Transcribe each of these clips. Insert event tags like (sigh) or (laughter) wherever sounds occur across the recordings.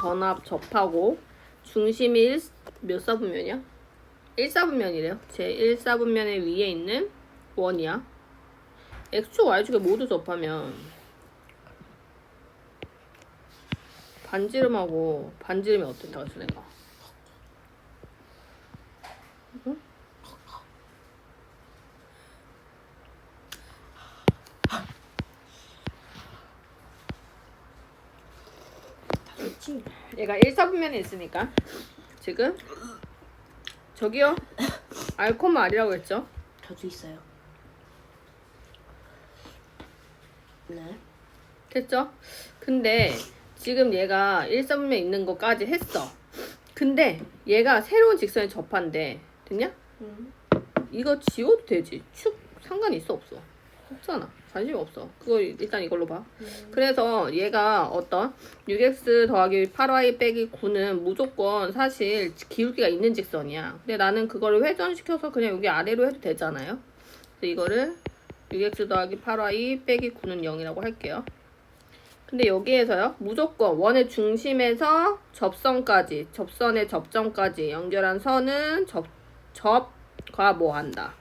전압 접하고 중심이 1, 몇 사분면이야? 1사분면이래요. 제 1사분면의 위에 있는 원이야. X축, Y축에 모두 접하면 반지름하고 반지름이 어떻다고 했어 내가? 그렇지. 얘가 1사분면에 있으니까 지금 저기요 알콤마 R이라고 했죠? 저도 있어요. 네. 됐죠? 근데 지금 얘가 1사분면 있는 것까지 했어 근데 얘가 새로운 직선에 접한대 됐냐? 음. 이거 지워도 되지 축 상관이 있어 없어 없잖아 관심이 없어 그거 일단 이걸로 봐 그래서 얘가 어떤 6x 더하기 8y 빼기 9는 무조건 사실 기울기가 있는 직선이야. 근데 나는 그거를 회전시켜서 그냥 여기 아래로 해도 되잖아요. 그래서 이거를 6x 더하기 8y 빼기 9는 0이라고 할게요. 근데 여기에서요. 무조건 원의 중심에서 접선까지, 접선의 접점까지 연결한 선은 접, 접과 뭐 한다?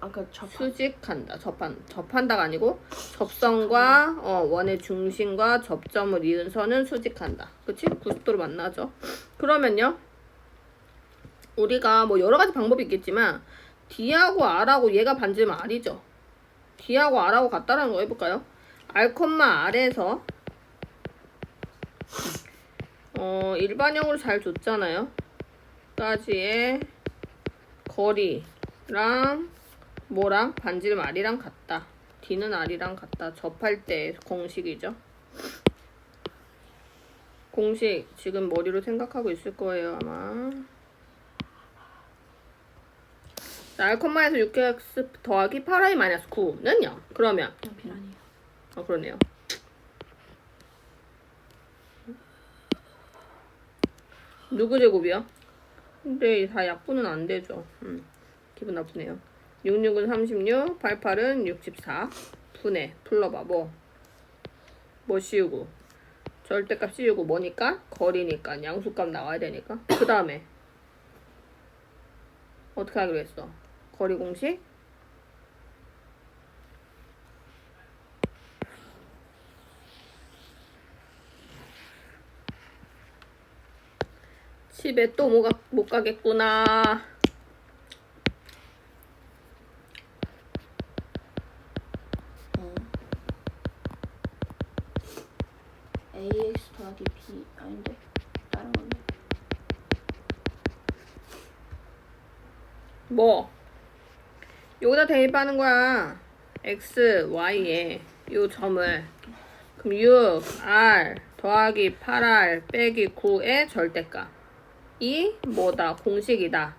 아까 저 수직한다. 접한 접한다가 아니고 접선과 어, 원의 중심과 접점을 이은 선은 수직한다. 그치? 90도로 만나죠. 그러면요. 우리가 뭐 여러 가지 방법이 있겠지만 D하고 R하고 얘가 반지름 R이죠. D하고 R하고 같다라는 거 해볼까요? R, R에서 어, 일반형으로 잘 줬잖아요. 까지의 거리랑 뭐랑 반지름 R이랑 같다. D는 R이랑 같다. 접할 때 공식이죠. 공식 지금 머리로 생각하고 있을 거예요 아마. 자, 알콤마에서 6x 더하기 8y 마이너스 9는요. 그러면 계란이에요. 어 그러네요. 누구 제곱이요? 근데 다 약분은 안 되죠. 음, 기분 나쁘네요. 66은 36, 88은 64. 분해, 풀러봐, 뭐. 뭐 씌우고. 절대값 씌우고 뭐니까? 거리니까. 양수값 나와야 되니까. 그 다음에. 어떻게 하기로 했어? 거리 공식? 집에 또 못, 가겠구나. 어. Ax 더하기 b 아닌데 다른 건데. 뭐? 여기다 대입하는 거야. x, y에 요 점을. 그럼 6, r 더하기 8r 빼기 9의 절대값. 이 뭐다? 공식이다.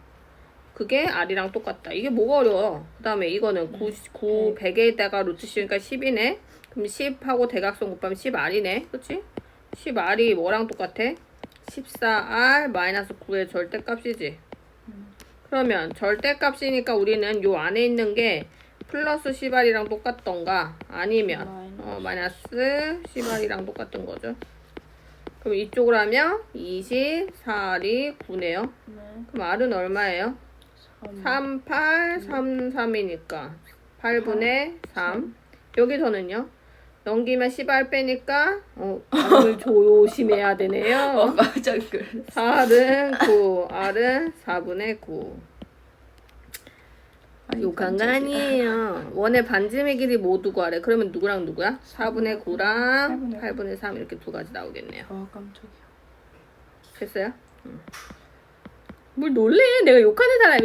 그게 r이랑 똑같다. 이게 뭐가 어려워? 그 다음에 이거는 9, 9 100에다가 루트 씌우니까 10이네. 그럼 10하고 대각선 곱하면 10r이네. 그치? 10r이 뭐랑 똑같아? 14r 마이너스 9의 절대값이지. 그러면 절대값이니까 우리는 요 안에 있는 게 플러스 10r이랑 똑같던가 아니면 어, 마이너스 10r이랑 똑같은 거죠. 그럼 이쪽으로 하면 24r이 9네요. 네. 그럼 r은 얼마예요? 3, 8, 3, 3이니까 8분의 3. 여기서는요. 넘기면 10r 빼니까 어, r을 (laughs) 조심해야 되네요. 그. 4는 9, R은 4분의 9. 욕한 거 아니에요. 원의 반지름의 길이 모두 구하래. 그러면 누구랑 누구야? 4분의 9랑 8분의 3 이렇게 두 가지 나오겠네요. 어 깜짝이야. 됐어요? 응. 뭘 놀래? 내가 욕하는 사람이